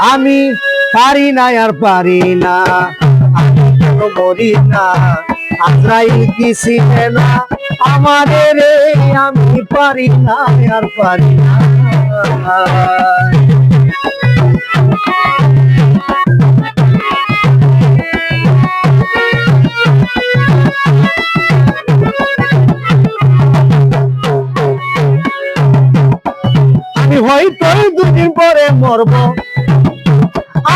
আমি পারি না আর পারি না। আমি কেন মরি না? আজরাইল কি চিনে না আমাদের আমি পারি না আর পারি না। আমি হয়তো দুদিন পরে মরব।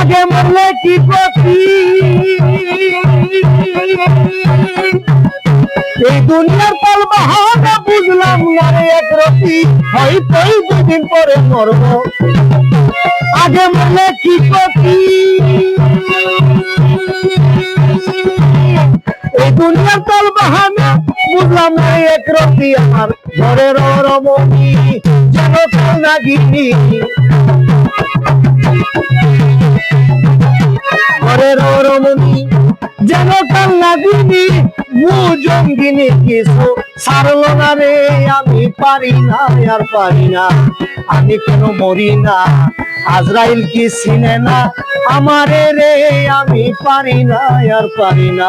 আগে মরলে কি গতি এই দুনিয়ার পাল বাহানা বুঝলাম না রে এক রতি। হয়তো দুদিন পরে মরব। আগে মরলে কি গতি এই দুনিয়ার পাল বাহানা বুঝলাম না এক রতি। আমার ঘরের রমণী যেন কাল নাগিনী। ঘরের রমণী যেন কাল নাগিনী মুজঙ্গিনী কিছু সারলো না রে। আমি পারি না, আর পারি না। আমি কেন মরি না? আজরাইল কি চিনে না আমারে রে? আমি পারি না, আর পারি না।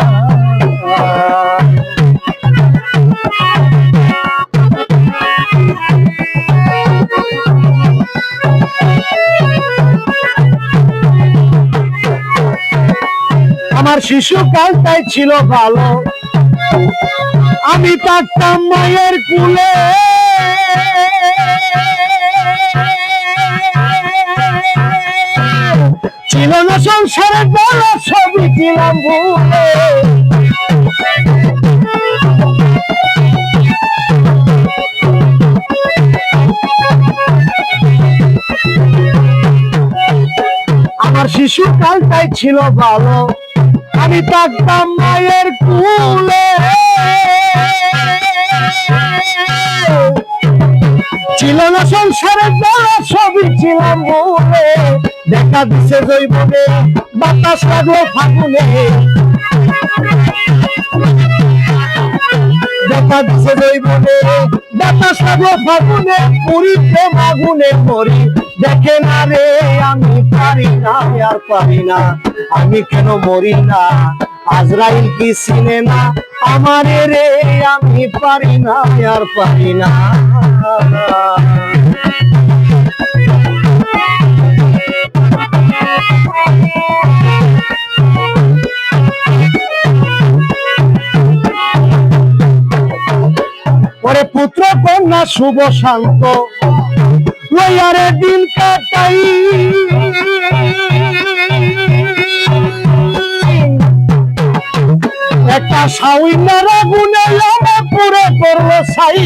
আমার শিশুকালটাই ছিল ভালো। আমি থাকতাম মায়ের কুলে। ছিল না সংসারের বেলা, সবই ছিলাম ভুলে। আমার শিশুকালটাই ছিল ভালো। আমি থাকতাম মায়ের কুলে। ছিল না সংসারে যারা সবই ছিলাম বলে। দেখা দিছে জৈবনে, বাতাস লাগল ফাগুনে। লাগল ফাগুনে পুরী প্রেম আগুনে দেখে না রে আমি পারি না আর পারি না আমি কেন মরি না আজরাইল কি চিনে না আমারে রে আমি পারি না আর পারি না কন্যা শুভ শান্ত। আরে দিন কাটাই। একটা সাউনার আমার পুরে করল সাই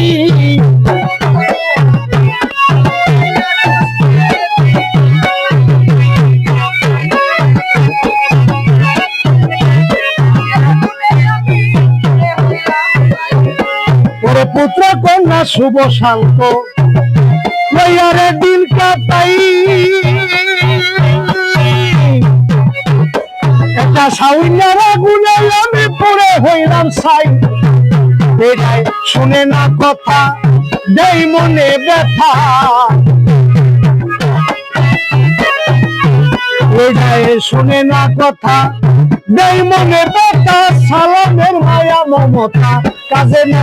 পুত্র কন্যা শুভ শান্ত। লইয়ারে দিন কাটাই। একটা সাউন্যার আগুনে আমি পড়ে হইলাম সাই বেড়ায় শুনে না কথা, দেই মনে ব্যথা। শুনে না কথা, দেই মনে ব্যথা, সালামের মায়া মমতা। কাজে না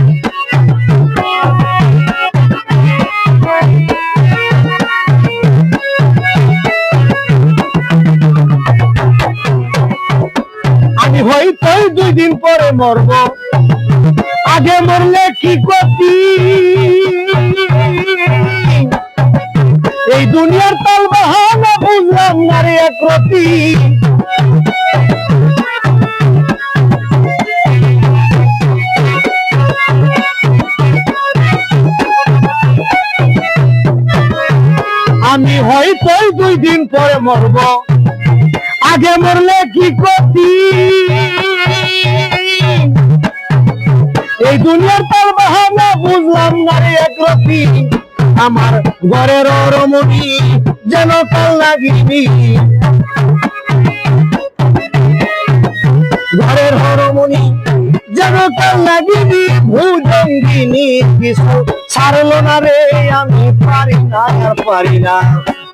দিন পরে মরব। আগে মরলে কি করতি? এই দুনিয়ার তাল বাহানা বুঝলাম না রে একরতি আমি হয়তো দুই দিন পরে মরব। আগে মরলে কি করতি? এই দুনিয়ার তাল বাহানা বুঝলাম না রে একরতি আমার ঘরের রমণী যেন কাল লাগিনি। ঘরের হরমণি যেন কাল লাগিনি, ভুজঙ্গিনী কিছু ছাড়লো না রে, আমি পারি না আর পারি না।